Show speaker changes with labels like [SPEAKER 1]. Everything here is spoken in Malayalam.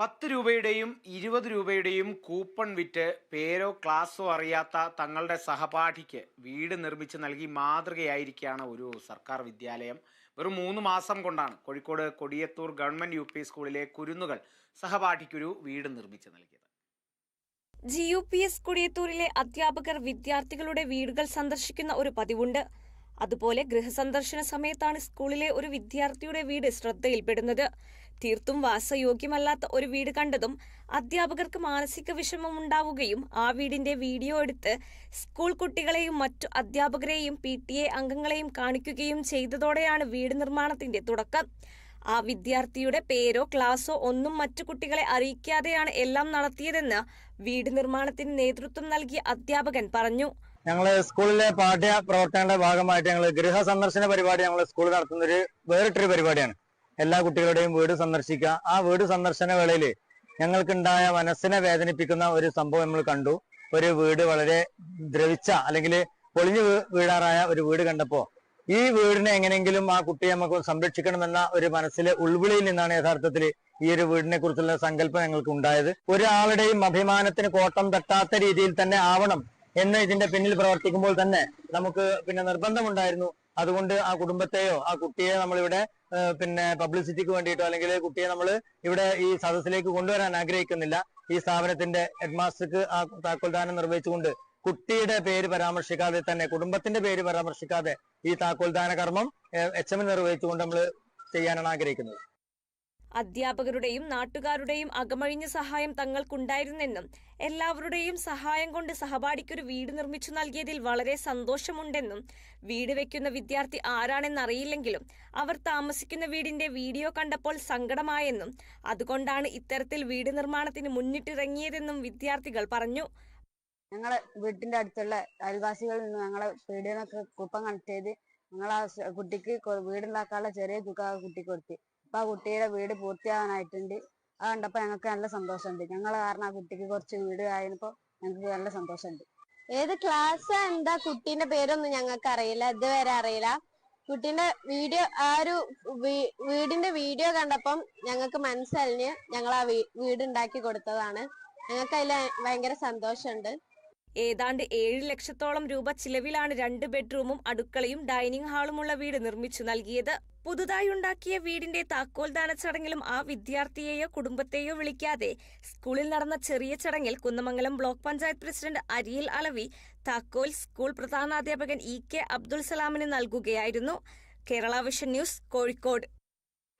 [SPEAKER 1] പത്ത് രൂപയുടെയും ഇരുപത് രൂപയുടെയും കൂപ്പൺ വിറ്റ് പേരോ ക്ലാസ്സോ അറിയാത്ത തങ്ങളുടെ സഹപാഠിക്ക് വീട് നിർമ്മിച്ച് നൽകി മാതൃകയായിരിക്കുകയാണ് ഒരു സർക്കാർ വിദ്യാലയം. വെറും മൂന്ന് മാസം കൊണ്ടാണ് കോഴിക്കോട് കൊടിയത്തൂർ ഗവൺമെന്റ് യു സ്കൂളിലെ കുരുന്നുകൾ സഹപാഠിക്കൊരു വീട് നിർമ്മിച്ച് നൽകിയത്.
[SPEAKER 2] ജി യു പി എസ് കൊടിയത്തൂരിലെ അധ്യാപകർ വിദ്യാർത്ഥികളുടെ വീടുകൾ സന്ദർശിക്കുന്ന ഒരു പതിവുണ്ട്. അതുപോലെ ഗൃഹസന്ദർശന സമയത്താണ് സ്കൂളിലെ ഒരു വിദ്യാർത്ഥിയുടെ വീട് ശ്രദ്ധയിൽപ്പെടുന്നത്. തീർത്തും വാസയോഗ്യമല്ലാത്ത ഒരു വീട് കണ്ടതും അധ്യാപകർക്ക് മാനസിക വിഷമം ഉണ്ടാവുകയും ആ വീടിന്റെ വീഡിയോ എടുത്ത് സ്കൂൾ കുട്ടികളെയും മറ്റു അധ്യാപകരെയും പി ടി എ അംഗങ്ങളെയും കാണിക്കുകയും ചെയ്തതോടെയാണ് വീട് നിർമ്മാണത്തിന്റെ തുടക്കം. ആ വിദ്യാർത്ഥിയുടെ പേരോ ക്ലാസോ ഒന്നും മറ്റു കുട്ടികളെ അറിയിക്കാതെയാണ് എല്ലാം നടത്തിയതെന്ന് വീട് നിർമ്മാണത്തിന് നേതൃത്വം നൽകിയ അധ്യാപകൻ പറഞ്ഞു.
[SPEAKER 3] ഞങ്ങൾ സ്കൂളിലെ പാഠ്യ പ്രവർത്തനങ്ങളുടെ ഭാഗമായിട്ട് ഞങ്ങൾ ഗൃഹ സന്ദർശന പരിപാടി ഞങ്ങൾ സ്കൂളിൽ നടത്തുന്ന ഒരു വേറിട്ടൊരു പരിപാടിയാണ്. എല്ലാ കുട്ടികളുടെയും വീട് സന്ദർശിക്കുക. ആ വീട് സന്ദർശന വേളയിൽ ഞങ്ങൾക്കുണ്ടായ മനസ്സിനെ വേദനിപ്പിക്കുന്ന ഒരു സംഭവം നമ്മൾ കണ്ടു. ഒരു വീട് വളരെ ദ്രവിച്ച അല്ലെങ്കിൽ പൊളിഞ്ഞു വീഴാറായ ഒരു വീട് കണ്ടപ്പോ ഈ വീടിനെ എങ്ങനെയെങ്കിലും ആ കുട്ടിയെ നമുക്ക് സംരക്ഷിക്കണമെന്ന ഒരു മനസ്സിലെ ഉൾവിളിയിൽ നിന്നാണ് യഥാർത്ഥത്തിൽ ഈ ഒരു വീടിനെ കുറിച്ചുള്ള സങ്കല്പം ഞങ്ങൾക്ക് ഉണ്ടായത്. ഒരാളുടെയും അഭിമാനത്തിന് കോട്ടം തട്ടാത്ത രീതിയിൽ തന്നെ ആവണം എന്ന് ഇതിന്റെ പിന്നിൽ പ്രവർത്തിക്കുമ്പോൾ തന്നെ നമുക്ക് പിന്നെ നിർബന്ധമുണ്ടായിരുന്നു. അതുകൊണ്ട് ആ കുടുംബത്തെയോ ആ കുട്ടിയെ നമ്മളിവിടെ പിന്നെ പബ്ലിസിറ്റിക്ക് വേണ്ടിയിട്ടോ അല്ലെങ്കിൽ കുട്ടിയെ നമ്മൾ ഇവിടെ ഈ സദസ്സിലേക്ക് കൊണ്ടുവരാൻ ആഗ്രഹിക്കുന്നില്ല. ഈ സ്ഥാപനത്തിന്റെ ഹെഡ്മാസ്റ്റർക്ക് ആ താക്കോൽദാനം നിർവഹിച്ചുകൊണ്ട് കുട്ടിയുടെ പേര് പരാമർശിക്കാതെ തന്നെ കുടുംബത്തിന്റെ പേര് പരാമർശിക്കാതെ ഈ താക്കോൽദാന കർമ്മം എച്ച് എം നിർവഹിച്ചുകൊണ്ട് നമ്മൾ ചെയ്യാനാണ് ആഗ്രഹിക്കുന്നത്.
[SPEAKER 2] അധ്യാപകരുടെയും നാട്ടുകാരുടെയും അകമഴിഞ്ഞ സഹായം തങ്ങൾക്കുണ്ടായിരുന്നെന്നും എല്ലാവരുടെയും സഹായം കൊണ്ട് സഹപാഠിക്കൊരു വീട് നിർമ്മിച്ചു നൽകിയതിൽ വളരെ സന്തോഷമുണ്ടെന്നും വീട് വെക്കുന്ന വിദ്യാർത്ഥി ആരാണെന്നറിയില്ലെങ്കിലും അവർ താമസിക്കുന്ന വീടിന്റെ വീഡിയോ കണ്ടപ്പോൾ സങ്കടമായെന്നും അതുകൊണ്ടാണ് ഇത്തരത്തിൽ വീട് നിർമ്മാണത്തിന് മുന്നിട്ടിറങ്ങിയതെന്നും വിദ്യാർത്ഥികൾ പറഞ്ഞു.
[SPEAKER 4] ഞങ്ങളെ വീട്ടിന്റെ അടുത്തുള്ള അയൽവാസികളിൽ നിന്ന് ഞങ്ങളെ പീടികനൊക്കെ കുപ്പം കണക്ട് ചെയ്ത് ഞങ്ങൾ ആ കുട്ടിക്ക് വീടുണ്ടാക്കാനുള്ള ചെറിയ തുക കുട്ടിക്ക് കൊടുത്തി. അപ്പൊ ആ കുട്ടിയുടെ വീട് പൂർത്തിയാകാനായിട്ടുണ്ട് അത് കണ്ടപ്പോ ഞങ്ങൾക്ക് നല്ല സന്തോഷമുണ്ട്. ഞങ്ങൾ കാരണം ആ കുട്ടിക്ക് കുറച്ച് വീട് ആയപ്പോ ഞങ്ങൾക്ക് നല്ല സന്തോഷമുണ്ട്.
[SPEAKER 5] ഏത് ക്ലാസ് എന്താ കുട്ടീന്റെ പേരൊന്നും ഞങ്ങൾക്ക് അറിയില്ല. ഇതുവരെ അറിയില്ല. കുട്ടീന്റെ വീഡിയോ ആ ഒരു വീടിന്റെ വീഡിയോ കണ്ടപ്പം ഞങ്ങൾക്ക് മനസ്സലിഞ്ഞ് ഞങ്ങൾ ആ വീ- വീട് ഉണ്ടാക്കി കൊടുത്തതാണ്. ഞങ്ങൾക്ക് അതിൽ ഭയങ്കര സന്തോഷമുണ്ട്.
[SPEAKER 2] ഏതാണ്ട് ഏഴ് ലക്ഷത്തോളം രൂപ ചിലവിലാണ് രണ്ട് ബെഡ്റൂമും അടുക്കളയും ഡൈനിങ് ഹാളുമുള്ള വീട് നിർമ്മിച്ചു നൽകിയത്. പുതുതായി ഉണ്ടാക്കിയ വീടിന്റെ താക്കോൽദാന ചടങ്ങിലും ആ വിദ്യാർത്ഥിയെയോ കുടുംബത്തെയോ വിളിക്കാതെ സ്കൂളിൽ നടന്ന ചെറിയ ചടങ്ങിൽ കുന്നമംഗലം ബ്ലോക്ക് പഞ്ചായത്ത് പ്രസിഡന്റ് അരിയിൽ അളവി താക്കോൽ സ്കൂൾ പ്രധാനാധ്യാപകൻ ഇ കെ അബ്ദുൾ സലാമിന് നൽകുകയായിരുന്നു. Kerala vision news Kozhikode.